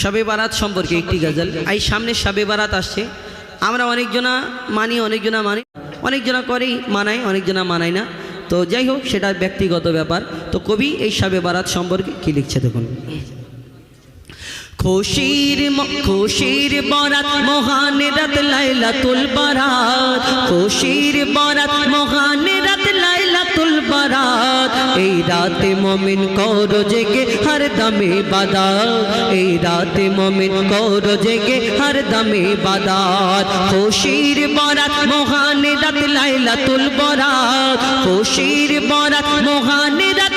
শবে বারাত সম্পর্কে একটি গাজাল। এই সামনে শবে বারাত আসছে। আমরা অনেকজনা মানি অনেকজনা মানি, অনেকজনা করেই মানাই অনেকজনা মানায় না। তো যাই হোক, সেটা ব্যক্তিগত ব্যাপার। তো কবি এই শবে বারাত সম্পর্কে কী লিখছে দেখুন। খুশির খুশির বরাত মহান রাত লাইলাতুল বারাত। খুশির বরাত মহান রাত লাইলাতুল বারাত। এই রাতে মমিন কর জেগে হর দমে বাদাত। এই রাতে মমিন কর জেগে হর দমে বাদাত। খুশির বরাত মহান রাত লাইলাতুল বারাত। খুশির বরাত মহান রাত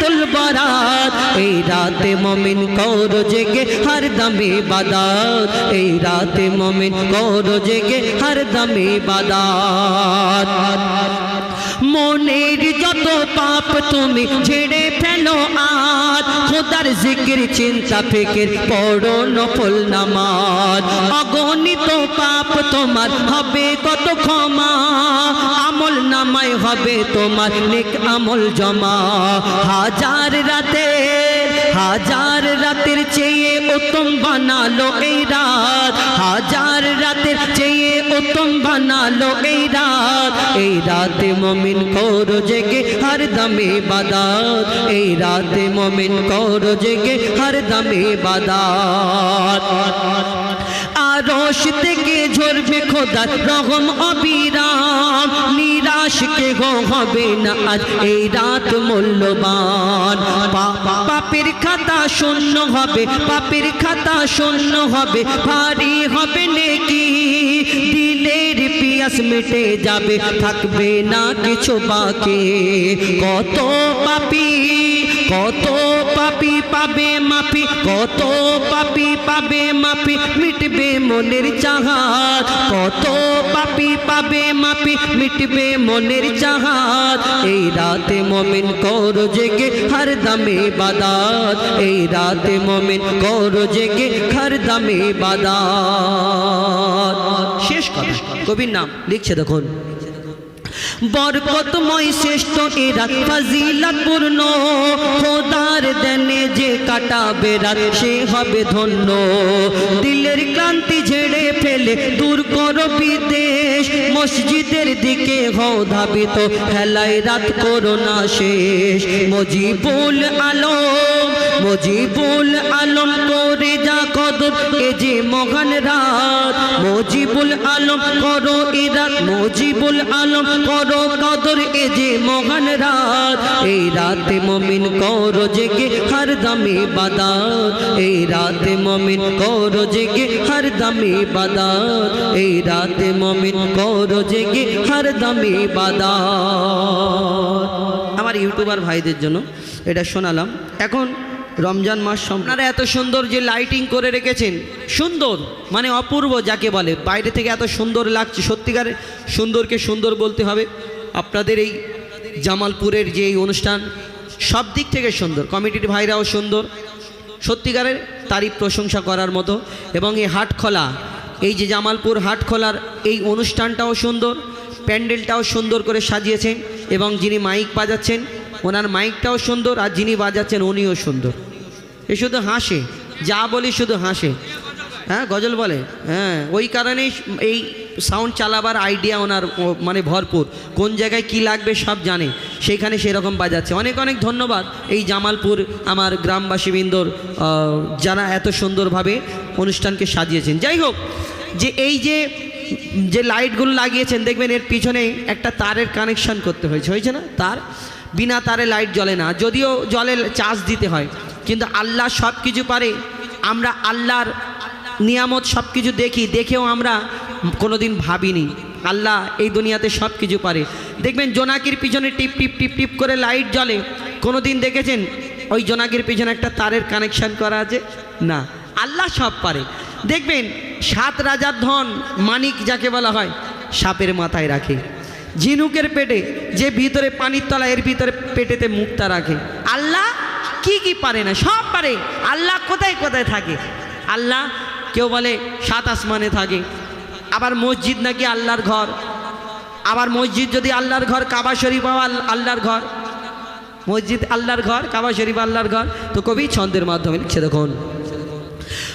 লাইলাতুল বারাত। এই রাতে মমিন কর জেগে হর দমে বাদাত। এই রাতে মমিন কর জেগে হর দমে বাদাত। মনের যত পাপ তুমি ঝেড়ে ফেলো আজ। খোদার জিকির, চিন্তা, ফিকির, পড়ো নফল নামাজ। অগণিত পাপ তোমার হবে কত ক্ষমা। আমল নামায় হবে তোমার, নেক আমল জমা। হাজার রাতে, হাজার রাতের চেয়ে উত্তম বানালো এই রাত। হাজার রাতের চেয়ে উত্তম বানালো এই রাত। এই রাতে মমিন কর জেগে হর দমে বাদাত। এই রাতে মমিন কর জেগে হর দমে বাদাত। আরশ থেকে ঝরবে খোদার রহম অবিরাম। নিরাশ কে হবে না আজ এই রাত মূল্যবান। পাপের খাতা শূন্য হবে, পাপের খাতা শূন্য হবে, ভারী হবে নেকি। দিলের পিয়াস মিটে যাবে, থাকবে না কিছু বাকি। কত পাপি, কত পাবে মাপি কত পাপি পাবে মাপি মিটবে মনের চাহাত কত পাপি পাবে মাপি মিটবে মনের চাহাত এই রাতে মমিন কর জেগে হর দমে বাদাত। এই রাতে মমিন কর জেগে হর দমে বাদাত। শেষ কথা, কবির নাম লিখছে দেখুন। বরকতময় শ্রেষ্ঠ এরা ফাজিলাত পূর্ণ খোদার দেনে যে কাটাবে রাত, সে হবে ধন্য। দিলের ক্লান্তি ঝেড়ে ফেলে দূর করো বিদেশ। মসজিদের দিকে হও ধাবিত ফেলায় রাত করো না শেষ। মজিবুল আলম মজিবুল আলম করে যা কদর, এ যে মহান রাত। মজিবুল আলম করো এ রাত, মজিবুল আলম করো কদর, এ যে মহান রাত। এই রাতে মমিন করো জেগে হর দমে বাদাত। এই রাতে মমিন করো জেগে হর দমে বাদাত। এই রাতে মমিন করো জেগে হর দমে বাদাত। আমার ইউটিউবার ভাইদের জন্য এটা শোনালাম। এখন রমজান মাস আপনারা এত সুন্দর যে লাইটিং করে রেখেছেন, সুন্দর মানে অপূর্ব যাকে বলে। বাইরে থেকে এত সুন্দর লাগছে সত্যিকারের সুন্দরকে সুন্দর বলতে হবে। আপনাদের এই জামালপুরের যে অনুষ্ঠান সব দিক থেকে সুন্দর। কমিটির ভাইরাও সুন্দর। সত্যিকারের তারই প্রশংসা করার মতো। এবং এই হাটখোলা, এই যে জামালপুর হাটখোলার এই অনুষ্ঠানটাও সুন্দর। প্যান্ডেলটাও সুন্দর করে সাজিয়েছেন। এবং যিনি মাইক বাজাচ্ছেন, ওনার মাইকটাও সুন্দর। আর যিনি বাজাচ্ছেন, উনিও সুন্দর। এ শুধু হাসে, যা বলি শুধু হাসে। হ্যাঁ গজল বলে। হ্যাঁ ওই কারণেই এই সাউন্ড চালাবার আইডিয়া ওনার মানে ভরপুর। কোন জায়গায় কি লাগবে সব জানে। সেইখানে সেরকম বাজাচ্ছে। অনেক অনেক ধন্যবাদ এই জামালপুর আমার গ্রামবাসীবৃন্দর যারা এত সুন্দরভাবে অনুষ্ঠানকে সাজিয়েছেন। যাই হোক, যে এই যে যে লাইটগুলো লাগিয়েছেন, দেখবেন এর পিছনে একটা তারের কানেকশন করতে হয়েছে। হয়েছে না? তার? বিনা তারে লাইট জ্বলে না। যদিও জলে চার্জ দিতে হয়। কিন্তু আল্লাহ সব কিছু পারে। আমরা আল্লাহর নিয়ামত সব কিছু দেখি, দেখেও আমরা কোনোদিন ভাবিনি। আল্লাহ এই দুনিয়াতে সব কিছু পারে। দেখবেন জোনাকির পিছনে টিপ টিপ টিপ টিপ করে লাইট জ্বলে। কোনো দিন দেখেছেন ওই জোনাকির পিছনে একটা তারের কানেকশন করা আছে? না। আল্লাহ সব পারে। দেখবেন সাত রাজার ধন মানিক যাকে বলা হয়, সাপের মাথায় রাখে। ঝিনুকের পেটে যে ভিতরে পানির তলা এর ভিতরে পেটেতে মুক্তা রাখে। আল্লাহ কি কি পারে না, সব পারে। আল্লাহ কোথায় কোথায় থাকে? আল্লাহ কেউ বলে সাত আসমানে থাকে। আবার মসজিদ নাকি আল্লাহর ঘর। আবার মসজিদ যদি আল্লাহর ঘর, কাবা শরীফ আল্লাহর ঘর। মসজিদ আল্লাহর ঘর, কাবা শরীফ আল্লাহর ঘর। তো কবি ছন্দের মাধ্যমে লিখছে দেখুন।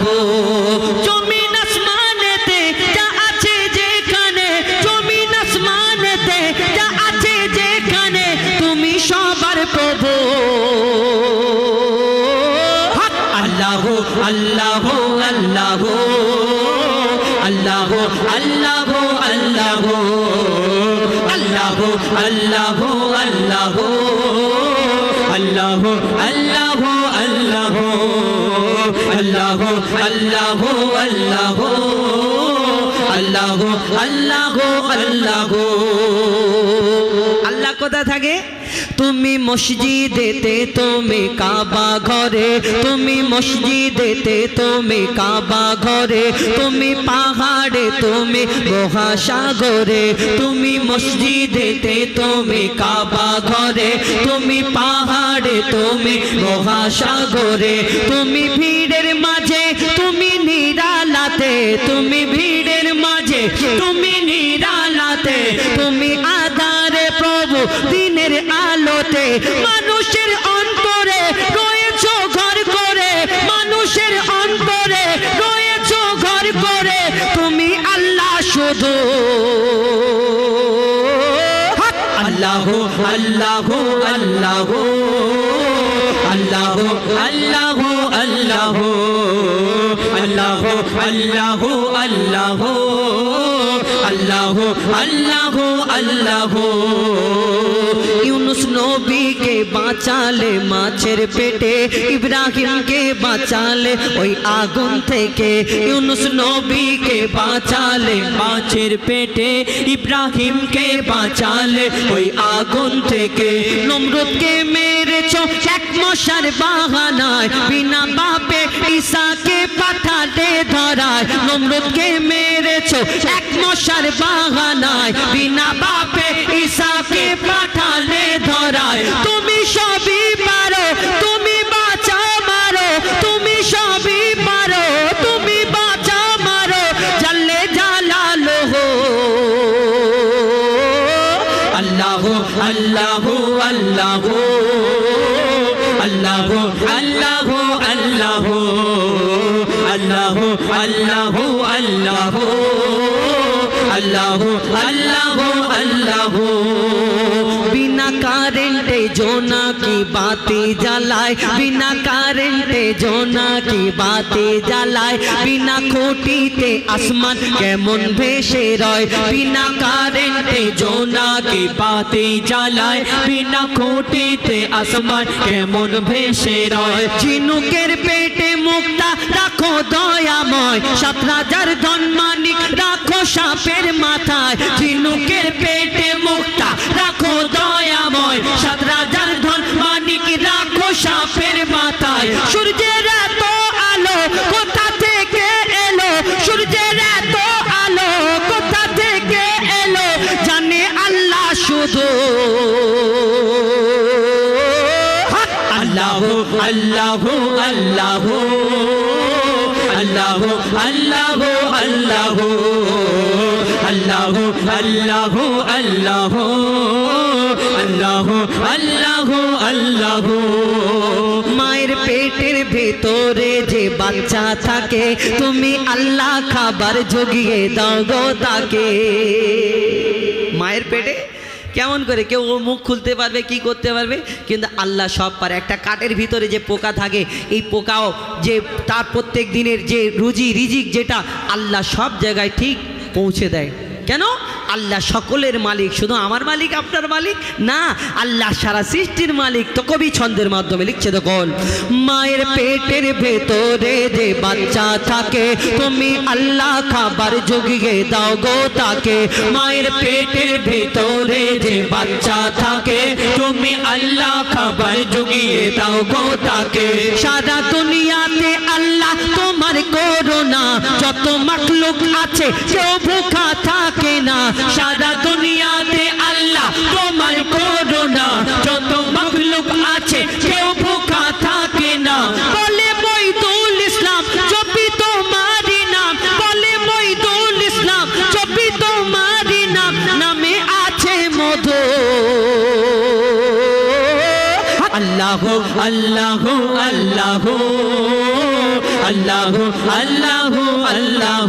হো আল্লাহ থাকে? তুমি মসজিদেতে, তুমি কাবা ঘরে। তুমি মসজিদেতে, তুমি কাবা ঘরে। তুমি পাহাড়ে, তুমি মহাসাগরে। তুমি মসজিদেতে, তুমি কাবা ঘরে। তুমি পাহাড়ে, তুমি মহাসাগরে। তুমি ভিড়ের মাঝে, তুমি নিরালাতে। তুমি ভিড়ের মাঝে, তুমি নিরালাতে। তুমি প্রভু দিনের আলোতে মানুষের অন্তরে রয়েছ ঘর করে, মানুষের অন্তরে রয়েছ ঘর করে, তুমি আল্লাহ শুধু। আল্লাহ আল্লাহ আল্লাহ। আল্লাহ আল্লাহ আল্লাহ। আল্লাহ আল্লাহ আল্লাহ। আল্লাহ আল্লাহ আল্লাহ। বাঁচালে মাছের পেটে, ইব্রাহিমকে বাঁচালে ওই আগুন থেকে, ইউনুস নবীকে বাঁচালে মাছের পেটে, ইব্রাহিমকে বাঁচালে ওই আগুন থেকে, নমরুদকে মশার বাহানায়। বিনা বাপে ঈশাকে পাঠাতে ধরায়। নমরুদকে মেরেছ এক মশার বাহানায়। বিনা বাপে ঈশাকে পাঠালে ধরায়। তুমি সবই পারো তুমি কারেন্টে জোনা কি বাতি জ্বালায়? বিনা কারেন্টে জোনা কি বাতি জ্বালায়? বিনা খুঁটিতে আসমান কেমন ভেসে রয়? বিনা কারেন্টে জোনা কি বাতি জ্বালায়? বিনা খুঁটিতে আসমান কেমন ভেসে রয়? ঝিনুকের পেটে মুক্তা রাখো দয়াময়। সাত রাজার ধন মানিক রাখো সাপের মাথায়। ঝিনুকের পেটে মুক্তা রাখো দয়াময় সাত রাজার ধন মানিক রাখো সাপের মাথায়। সূর্যের এত আলো কোথা থেকে এলো? সূর্যের এত আলো কোথা থেকে এলো? জানে আল্লাহ শুধু। আল্লাহ আল্লাহ আল্লাহ। আল্লাহ আল্লাহ আল্লাহ। আল্লাহ আল্লাহ আল্লাহ। আল্লাহ আল্লাহ আল্লাহ। মায়ের পেটের ভেতরে যে বাচ্চা থাকে, তুমি আল্লাহ খাবার জগিয়ে দাও গো তাকে। মায়ের পেটে কেমন করে কেউ ও মুখ খুলতে পারবে, কি করতে পারবে? কিন্তু আল্লাহ সব পারে। একটা কাঠের ভিতরে যে পোকা থাকে, এই পোকাও যে তার প্রত্যেক দিনের যে রুজি, রিজিক যেটা, আল্লাহ সব জায়গায় ঠিক পৌঁছে দেয়। কেন? আল্লাহ সকলের মালিক। শুধু আমার মালিক, আপনার মালিক? না, আল্লাহ সারা সৃষ্টির মালিক। তো কবি ছন্দের মাধ্যমে লিখছে, দেখুন, মায়ের পেটের ভেতরে যে বাচ্চা থাকে, তুমি আল্লাহ খাবার জগিয়ে দাও গো তাকে। মায়ের পেটের ভেতরে যে বাচ্চা থাকে, তুমি আল্লাহ খাবার জগিয়ে দাও গো তাকে। সারা দুনিয়াতে আল্লাহ তোমার কো যত মাকলুক আছে কেউ ভুখা থাকে না। সারা দুনিয়াতে আল্লাহ তোমার করোনা যত মাকলুক আছে, কেউ ভুখা থাকে না। আল্লাহ আল্লাহ আল্লাহ। আল্লাহ আল্লাহ আল্লাহ।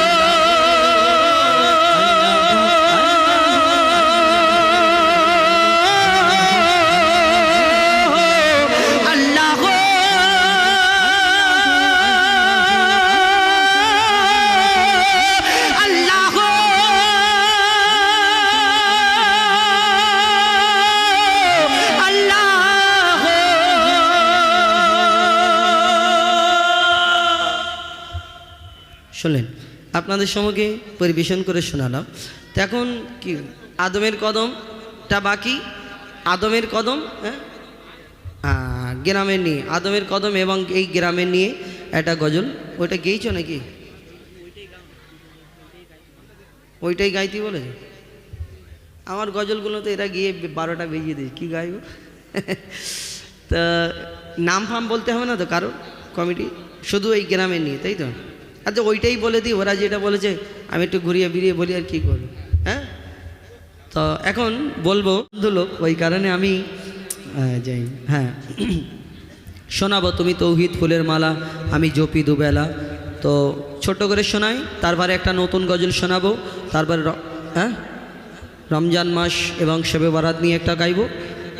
আপনাদের সম্মুখে পরিবেশন করে শোনালাম। তো এখন কি, আদমের কদমটা বাকি? আদমের কদম? হ্যাঁ? গ্রামের নিয়ে। আদমের কদম এবং এই গ্রামের নিয়ে একটা গজল। ওইটা গেয়েছো নাকি? ওইটাই গাইতি বলে? আমার গজলগুলো তো এরা গিয়ে বারোটা বেজিয়ে দিই কী গাইব? তা নাম ফাম বলতে হবে না তো কারও কমিটি? শুধু এই গ্রামের নিয়ে, তাই তো? আচ্ছা ওইটাই বলে দিই, ওরা যেটা বলেছে, আমি একটু ঘুরিয়ে বিরিয়ে বলি আর কী করব। হ্যাঁ? তো এখন বলব লোক ওই কারণে আমি যাই হ্যাঁ। শোনাবো, তুমি তৌহিদ ফুলের মালা, আমি জপি দুবেলা। তো ছোট করে শোনাই, তারপরে একটা নতুন গজল শোনাবো, তারপরে হ্যাঁ? রমজান মাস এবং সেবে বারাত নিয়ে একটা গাইব।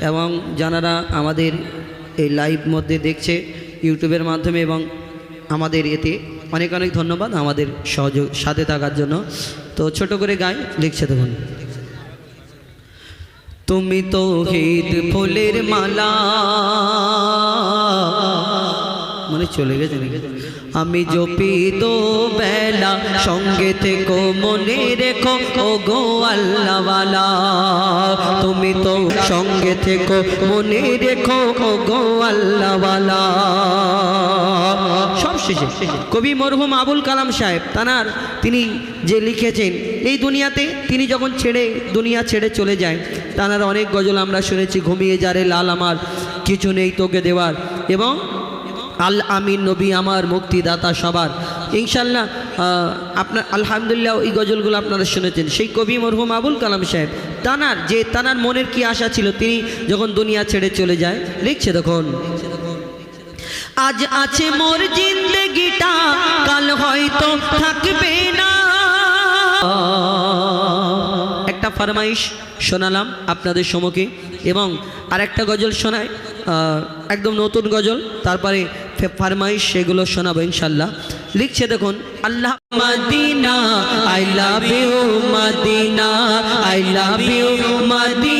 এবং যারা আমাদের এই লাইভ মধ্যে দেখছে, ইউটিউবের মাধ্যমে এবং আমাদের এতে অনেক অনেক ধন্যবাদ আমাদের সহযোগ সাথে থাকার জন্য। তো ছোট করে গাই, লিখছে দেখুন। তুমি তো হিত ফুলের মালা মানে চলে গেছে আমি জপি তো বেলা, সঙ্গে থেকো মনে রেখো ও গো আল্লাহওয়ালা। তুমি তো সঙ্গে থেকো মনে রেখো ও গো আল্লাহওয়ালা। শেষে। কবি মরহুম আবুল কালাম সাহেব, তানার তিনি যে লিখেছেন, এই দুনিয়াতে তিনি যখন ছেড়ে, দুনিয়া ছেড়ে চলে যায়, তানার অনেক গজল আমরা শুনেছি, ঘুমিয়ে যারে লাল আমার, কিছু নেই তোকে দেওয়ার। এবং আল আমিন নবী আমার মুক্তিদাতা সবার। ইনশাল্লাহ আপনার, আলহামদুলিল্লাহ এই গজলগুলো আপনারা শুনেছেন। সেই কবি মরহুম আবুল কালাম সাহেব, তানার যে, তানার মনের কি আশা ছিল, তিনি যখন দুনিয়া ছেড়ে চলে যায়, লিখছে তখন। আজ আছে মোর জিন্দগিটা, কাল হয়তো থাকবে না। একটা ফরমাইশ শোনালাম আপনাদের সম্মুখে এবং আরেকটা গজল শোনায় একদম নতুন গজল, তারপরে ফরমাইশ সেগুলো শোনাবো ইনশাল্লাহ। লিখছে দেখুন, Allah Medina, I love you Medina, I love you Medina.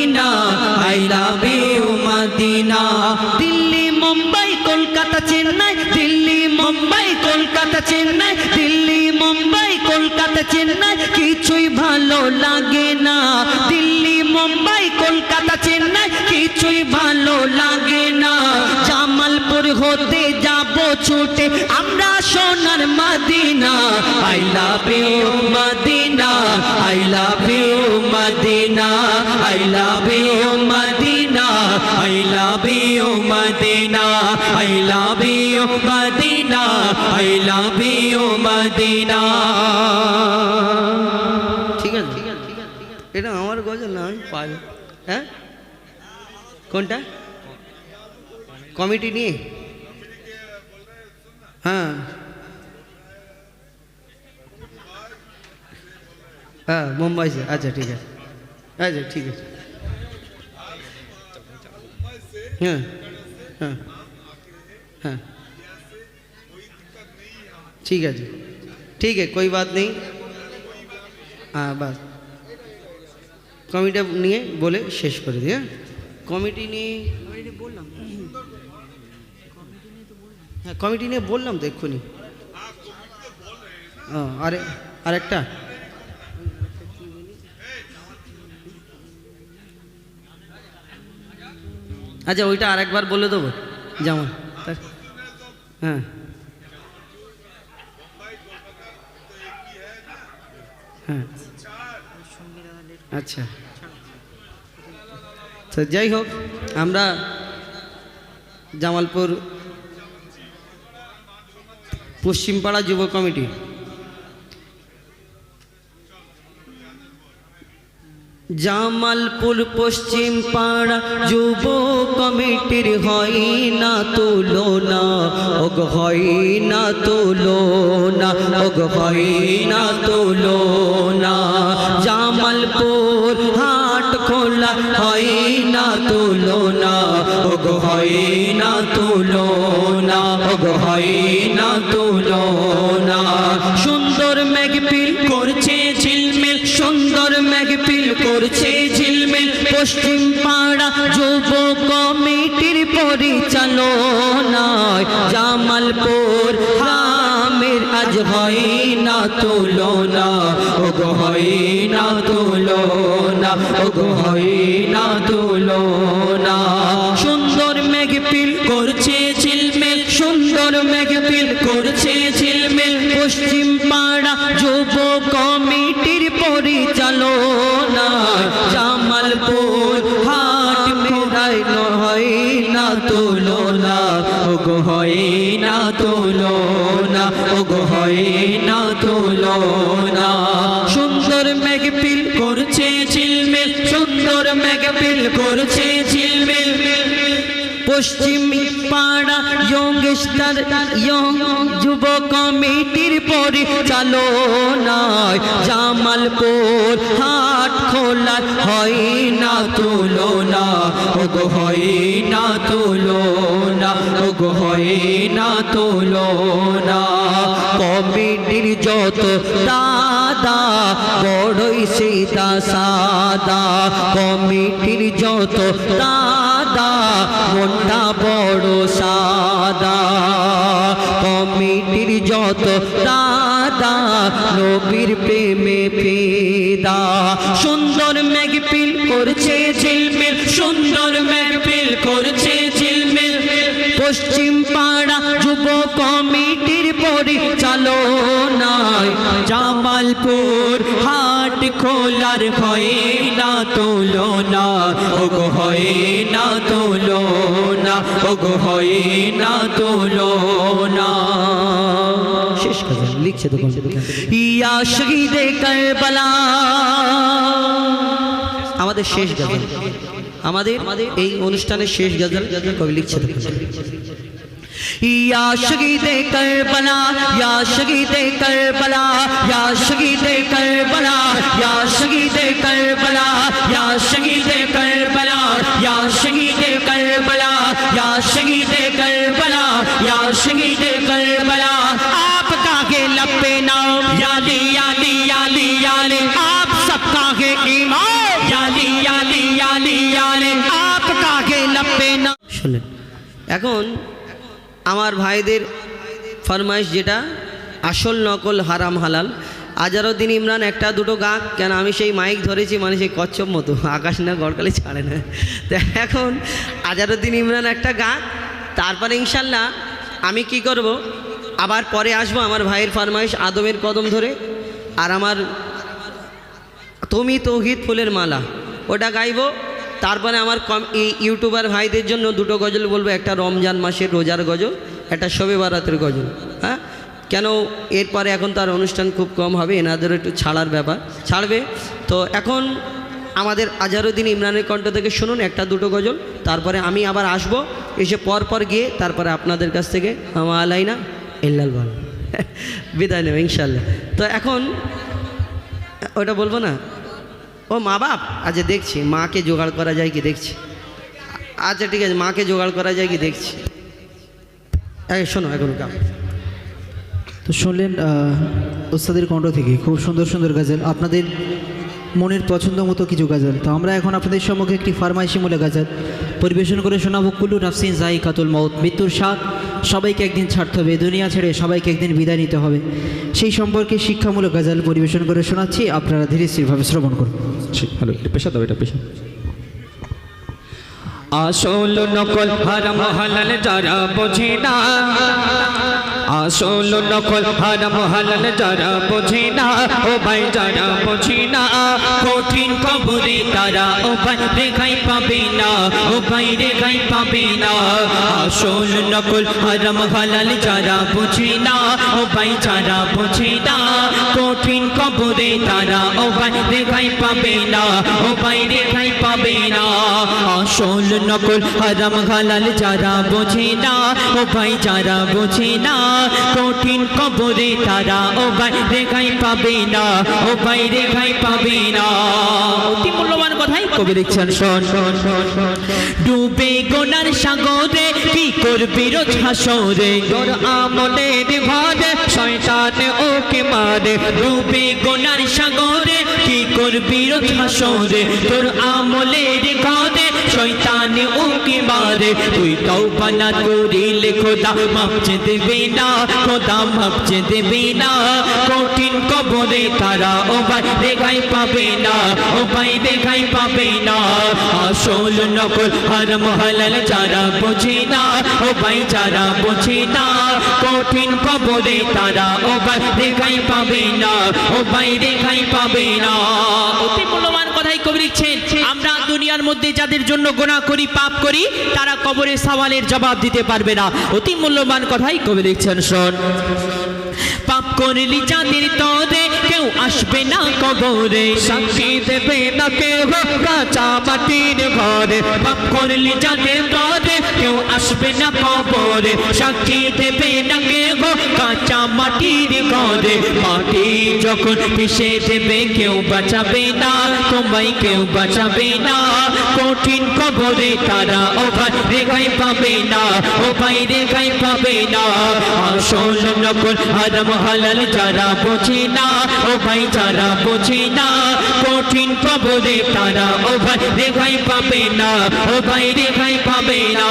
Chennai, Delhi, Mumbai, Kolkata, Chennai, কিছুই ভালো লাগে না। দিল্লি, মুম্বাই, কলকাতা, চেন্নাই, কিছুই ভালো লাগে না। জামালপুর হতে যাব ছুটে আমরা সোনার Medina. I love you Medina I love you Medina I love you Medina I love you Medina I love you Medina. Medina I love you Medina. ঠিক আছে এটা আমার গজল না আমি পাই হ্যাঁ কোনটা কমিটি নিয়ে হ্যাঁ हाँ मुंबई से। अच्छा ठीक है। अच्छा ठीक है। हाँ। हाँ। हाँ। ठीक है जी ठीक है कोई बात नहीं। हाँ बस। কমিটা নিয়ে বলে শেষ করে দিয়ে কমিটি নিয়ে বললাম হ্যাঁ কমিটি নিয়ে বললাম তো এক্ষুনি ও আরে আরেকটা আচ্ছা ওইটা আরেকবার বলে দেবো যেমন হ্যাঁ হ্যাঁ। আচ্ছা। তো যাই হোক আমরা জামালপুর পশ্চিমপাড়া যুব কমিটি জামালপুর পশ্চিম পাড়া যুব কমিটির হয় না তুলো না ওগ হয় না তুলো না ওগ হয় না তুলনা। জামালপুর পশ্চিম পাড়া যুব কমিটির পরিচালনায় জামালপুর রামের আজ হয় না তুলনা। ও হয় না তুলনা ও হয় না তুলনা। পশ্চিম পাড়া ইয়ংস্টার ইয়ং যুব কমিটির পরিচালনায় জামালপুর হাট খোলা হয় না তুলনা। ওগো হয় না তুলনা, ওগো হয় না তুলনা। কমিটির যত দাদা, বড়ই সীতা সাদা। কমিটির যত দাদা মনটা বড় সাদা। কমিটির যত দাদা, নবীর প্রেমে ফেদা। সুন্দর মেঘপিল করছে ঝিলমিল, সুন্দর মেঘপিল করছে ঝিলমিল। পশ্চিম পাড়া যুব কমিটির পরিচালনায় জামালপুর হাট খোলার হয় না তুলনা ওগো হয় না তুলনা ওগো হয় না তুলনা শেষ কথা লিখছে তো ইয়া শহীদে কারবালা। আমাদের শেষ গজল। আমাদের এই অনুষ্ঠানের শেষ গজল কবি লিখছে या शहीद करबला या शहीद करबला या शहीद करबला या शहीद करबला या शहीद करबला या शहीद करबला या शहीद करबला या शहीद करबला आपका है लपे नाम याली याली याली याली आप सबका है ईमान याली याली याली याली आपका है लपे नाम শুনলেন এখন আমার ভাইদের ফরমাইশ যেটা, আসল নকল হারাম হালাল। আজারউদ্দিন ইমরান একটা দুটো গাক কেন আমি সেই মাইক ধরেছি মানে সেই কচ্ছপ মতো, আকাশ না গড়কালে ছাড়ে না। তো এখন আজারউদ্দিন ইমরান একটা গাক তারপরে ইনশাল্লাহ আমি কি করব, আবার পরে আসব আমার ভাইয়ের ফরমাইশ আদমের কদম ধরে, আর আমার তুমি তৌহিদ ফুলের মালা, ওটা গাইবো। তারপরে আমার কম এই ইউটিউবার ভাইদের জন্য দুটো গজল বলব। একটা রমজান মাসের রোজার গজল, একটা শবে বারাতের গজল হ্যাঁ? কেন এরপরে এখন তার অনুষ্ঠান খুব কম হবে, এনাদেরও একটু ছাড়ার ব্যাপার। ছাড়বে? তো এখন আমাদের আজারুদ্দিন ইমরানের কণ্ঠ থেকে শুনুন একটা দুটো গজল, তারপরে আমি আবার আসব, এসে পর পর গিয়ে তারপরে আপনাদের কাছ থেকে আমা আলাইনা ইল্লাল বল। বিদায় নেব ইনশাল্লাহ তো এখন, ওটা বলব না? ও মা বাপ আচ্ছা দেখছি, মাকে জোগাড় করা যায় কি দেখছি? আচ্ছা ঠিক আছে, মাকে জোগাড় করা যায় কি দেখছি? শোনো এখন গাও তো শুনলেন ওস্তাদের কণ্ঠ থেকে খুব সুন্দর সুন্দর গাজল, আপনাদের মনের পছন্দ মতো কিছু গাজল। তো আমরা এখন আপনাদের সম্মুখে একটি ফার্মাইশিমূলক গাজল পরিবেশন করে শোনাবো, কুল্লু নাফসিন জাই কাতুল মৌত মৃত্যুর স্বাদ সবাইকে একদিন ছাড়তে হবে, দুনিয়া ছেড়ে সবাইকে একদিন বিদায় নিতে হবে। সেই সম্পর্কে শিক্ষামূলক গাজল পরিবেশন করে শোনাচ্ছি, আপনারা ধীরে স্থিরভাবে শ্রবণ করুন। ঠিক ভালো এটা পেশা দাও এটা পেশা আসল নকল হারাম হালাল যারা বোঝে আসল নকল হারাম হালাল যারা বোঝে না, ও ভাই যারা বোঝে না, কঠিন কবরে তারা ও ভাই রেখাই পাবে না, ও ভাই রেখাই পাবে না। আসল নকল হারাম হালাল যারা বোঝে না, ও ভাই যারা বোঝে না, কঠিন কবরে তারা ও ভাই রেখাই পাবে না, ও ভাই রেখাই পাবে না। আসল নকল হারাম হালাল যারা বোঝে না, ও ভাই যারা বোঝে না কঠিন কবরে তারা, ও ভাই রেখাই পাবে না, ও ভাই রেখাই পাবে না। অতি মূল্যবান কথাই কবি লিখছেন শোন শোন শোন শোন। ডুবে গোনার সাগরে কি করবি রোজ হাসরে? তোর আমলের ঘরে শয়তান ওকে মারে। ডুবে গোনার সাগরে কি করবি রোজ হাসরে? তোর আমলের ঘরে শয়তান ওকে মারে তুই তওবা না করিলে খোদা মাপছে দেবে না খোদা মাপছে দেবে না কঠিন কবরে তারা ও ভাই রেখাই পাবে না ও ভাই রেখাই পাবে না। আসল নকল হারাম হালাল যারা বোঝে না ও ভাই যারা বোঝে না। কঠিন কবরে তারা ও ভাই রেখাই পাবে না ও ভাই রেখাই পাবে না। অতি মূল্যবান কথাই কবি লিখছেন আমরা দুনিয়ার মধ্যে যাদের জন্য গোনা করি, পাপ করি, তারা কবরে সওয়ালের জবাব দিতে পারবে না। অতি মূল্যবান কথাই কবি লিখছেন, শোন। পাপ করলি যাদের তরে, কেউ আসবে না কবরে। সাক্ষী দেবে না কেউ কাঁচা মাটির ঘরে। পাপ করলি যাদের তরে কেউ আসবে না কবরে? সাক্ষী দেবে না কেউ কাঁচা মাটির ঘরে। মাটি যখন পিষে দেবে, কেউ বাঁচাবে না, তোমায় কেউ বাঁচাবে না। কঠিন কবরে তারা ও ভাই রেখাই পাবে না, ও ভাই রেখাই পাবে না। আসল নকল হারাম হালাল যারা বোঝে না, ও ভাই যারা বোঝে না। কঠিন কবরে তারা ও ভাই রেখাই পাবে না, ও ভাই রেখাই পাবে না।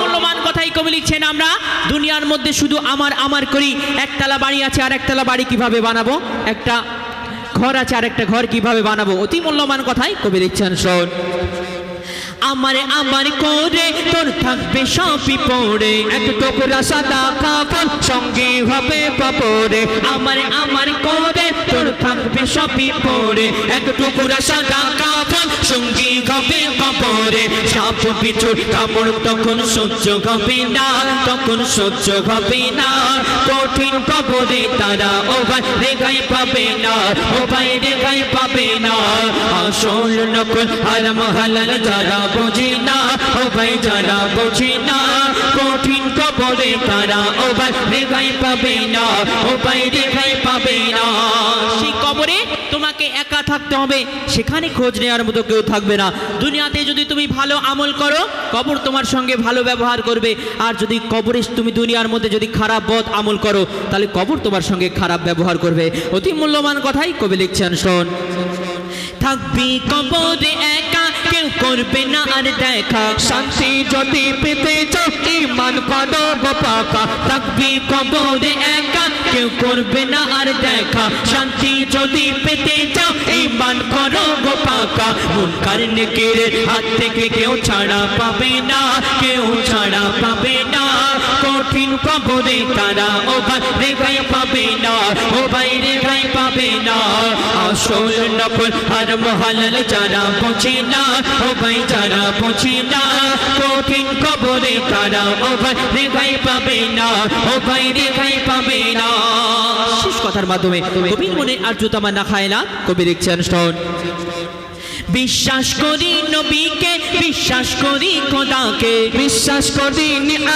মূল্যবান কথাই কবি লিখছেন আমরা, দুনিয়ার মধ্যে শুধু আমার আমার করি। একতলা বাড়ি আছে, আর একতলা বাড়ি কীভাবে বানাবো? একটা ঘর আছে, আর একটা ঘর কীভাবে বানাবো? অতি মূল্যবান কথাই কবি লিখছেন, শোন। আমারে আমার করে, তোর থাকবে সবই পড়ে। এক টুকরা সাদা কাপড়, সঙ্গে হবে পাপড়ে আমারে আমার করে, তোর থাকবে সবই পড়ে। এক টুকরা সাদা কাপড়, সঙ্গে হবে পাপড়ে সাপ পিছুর কাপড় তখন সহ্য হবে না, তখন সহ্য হবে না। কঠিন কবরে তারা ও ভাই রেখাই পাবে না, ও ভাই রেখাই পাবে না। আসল নকল হারাম হালাল যারা বোঝে না ও ভাই যারা বোঝে না কঠিন কবরে তারা ও ভাই রেখাই পাবে না ও ভাই রেখাই পাবে না। সেই কবরে তোমাকে একা থাকতে হবে সেখানে খোঁজ নেওয়ার মতো কেউ থাকবে না। দুনিয়াতে যদি তুমি ভালো আমল করো কবর তোমার সঙ্গে ভালো ব্যবহার করবে। আর যদি কবরে তুমি দুনিয়ার মধ্যে যদি খারাপ বদ আমল করো তাহলে কবর তোমার সঙ্গে খারাপ ব্যবহার করবে। অতি মূল্যবান কথাই কবি লিখছেন শোন। থাকবি কবরে একা কেউ করবে না আর দেখা। শান্তি যদি পেতে চাও ইমান করো গো পাকা থাকবি কবরে একা, কেউ করবে না আর দেখা। শান্তি যদি পেতে চাও ইমান করো গো পাকা মুনকার নেকের হাত থেকে কেউ ছাড়া পাবে না, কেউ ছাড়া পাবে না। কঠিন কবরে তারা ও ভাই রেখাই পাবে না, ও ভাই রেখাই পাবে না। আসল নকল আর মহালাল যারা বোঝে না, ও ভাই যারা বোঝে না, কঠিন কবরে তারা ও ভাই রেখাই পাবে না, ও ভাই রেখাই পাবে না। কথার মাধ্যমে কবির মনে আর জুতামা না খায় না, কবি লিখছেন শোন বিশ্বাস করি নবীকে বিশ্বাস করি খোদাকে। বিশ্বাস করি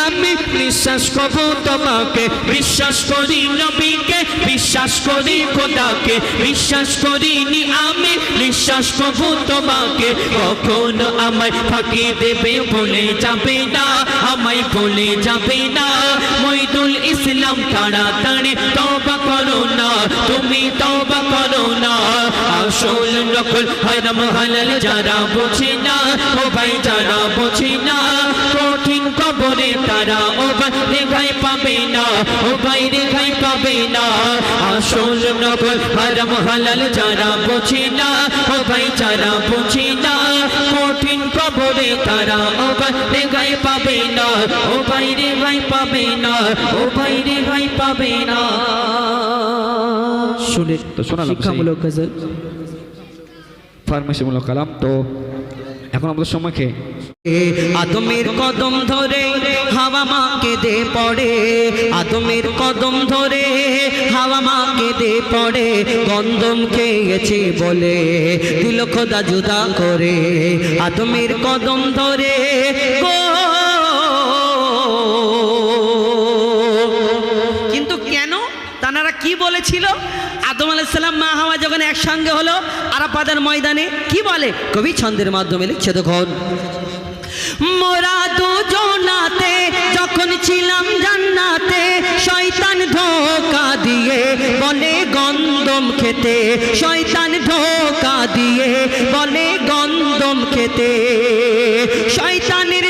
আমি বিশ্বাস করব তোমাকে। বিশ্বাস করি নবীকে বিশ্বাস করি খোদাকে। বিশ্বাস করি আমি বিশ্বাস করব তোমাকে। কখনো আমায় ফাঁকি দেবে বলে যাবে না আমায় বলে যাবে না। মইদুল ইসলাম তাড়াতাড়ি তবা করো না, তুমি তবা করো না। আসল নকল হারাম হালাল যারা বোঝে না, ও ভাই যারা বোঝে না। কঠিন কবরে তারা ও ভাই রেখাই পাবে না, ও ভাই রেখাই পাবে না। আসল নকল হারাম হালাল যারা না, ও ভাই যারা না। পড়ে তারা ও বাইরে গাই পাবে না ও বাইরে গাই পাবে না ও বাইরে গাই পাবে না। শুনে তো শোনালাম শিক্ষামূলক গজল। ফার্মেসিমূলক কালাম। তো এখন আমাদের সময়কে আদমের কদম ধরে হাওয়া মা কেঁদে পড়ে। আদমের কদম ধরে হাওয়া মা কেঁদে পড়ে। গন্ধম খেয়েছে বলে দিল খোদা জুদা করে। আদমের কদম ধরে কিন্তু কেন? তানারা কি বলেছিল? আদম আলাইসাল্লাম মা হাওয়া যখন একসঙ্গে হলো আরাপাদের ময়দানে, কি বলে? কবি ছন্দের মাধ্যমে লিখছে তখন মোরা দুজনাতে যখন ছিলাম জান্নাতে, শয়তান ধোকা দিয়ে বলে গন্দম খেতে, শয়তান ধোকা দিয়ে বলে গন্দম খেতে, শয়তানের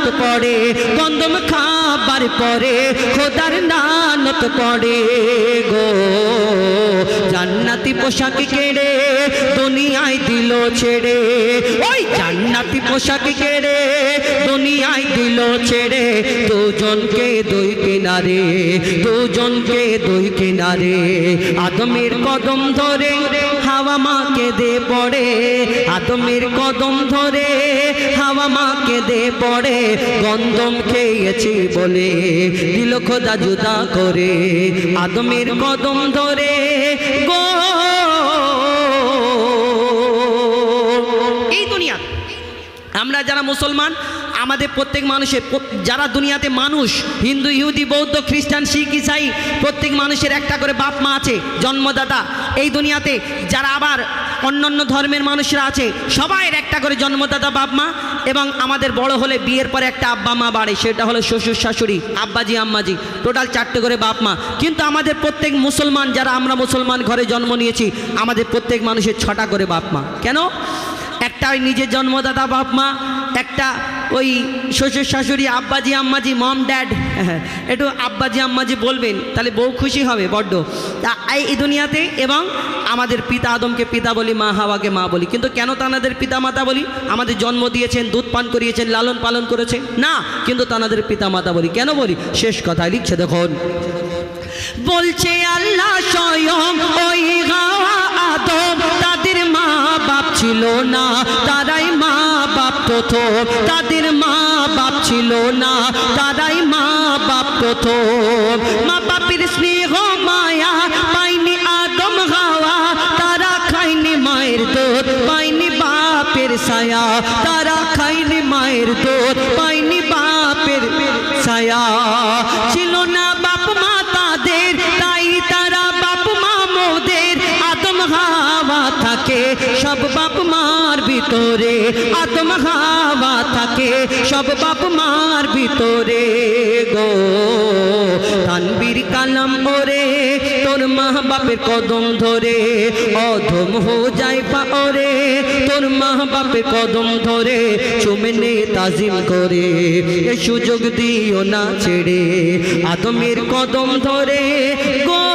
লানত পড়ে, গন্দম খাবার পরে, খোদার লানত পড়ে গো। জান্নাতি পোশাক কেড়ে দুনিয়ায় দিল ছেড়ে। ওই জান্নাতি পোশাক কেড়ে দুনিয়ায় দিল ছেড়ে। দুজনকে দুই কিনারে, দুজনকে দুই কিনারে। আদমের কদম ধরে হাওয়া মা কেঁদে পড়ে। আদমের কদম ধরে হাওয়া মা কেঁদে পড়ে। গন্ধম খেয়েছি বলে দিল খোদা জুদা করে। আদমের কদম ধরে গো। এই দুনিয়া, আমরা যারা মুসলমান আমাদের প্রত্যেক মানুষের যারা দুনিয়াতে মানুষ, হিন্দু, ইহুদি, বৌদ্ধ, খ্রিস্টান, শিখ, ইসাই, প্রত্যেক মানুষের একটা করে বাপ মা আছে, জন্মদাতা। এই দুনিয়াতে যারা আবার অন্যান্য ধর্মের মানুষরা আছে, সবাইয়ের একটা করে জন্মদাতা বাপ মা এবং আমাদের বড় হলে বিয়ের পরে একটা আব্বা মা বাড়ে, সেটা হলো শ্বশুর, শাশুড়ি, আব্বাজি, আম্মাজি, টোটাল চারটে করে বাপ মা। কিন্তু আমাদের প্রত্যেক মুসলমান যারা আমরা মুসলমান ঘরে জন্ম নিয়েছি, আমাদের প্রত্যেক মানুষের ছটা করে বাপ মা। কেন? একটা নিজের জন্মদাতা বাপ মা একটা ওই শ্বশুর শাশুড়ি, আব্বাজি আম্মাজি মম ড্যাড একটু আব্বাজি আম্মাজি বলবেন, তাহলে বউ খুশি হবে, বড্ড। তা এই দুনিয়াতে এবং আমাদের পিতা আদমকে পিতা বলি, মা হাওয়াকে মা বলি, কিন্তু কেন তানাদের পিতা মাতা বলি? আমাদের জন্ম দিয়েছেন, দুধ পান করিয়েছেন, লালন পালন করেছে না, কিন্তু তানাদের পিতা মাতা বলি, কেন বলি? শেষ কথায় লিখছে দেখুন। বলছে আল্লাহ স্বয়ং ওই আদম। বাপ ছিল না, তারাই মা বাপ প্রথম। তাদের মা বাপ ছিল না, তারাই মা বাপ প্রথম। মা বাপের স্নেহ, মায়া পাইনি আদম হাওয়া, তারা খাইনি মায়ের দুধ পাইনি বাপের ছায়া। তারা খাইনি মায়ের দুধ পাইনি বাপের ছায়া। ভিতরে আদম হাওয়া থাকে, সব বাপ মার ভিতরে গো। তানবীর কালাম ওরে, তোর মা বাপের কদম ধরে, অধম হো যায় পা ওরে। তোর মা বাপের কদম ধরে চুমনে তাজিম করে, এ সুযোগ দিও না ছেড়ে। আদমের কদম ধরে, গো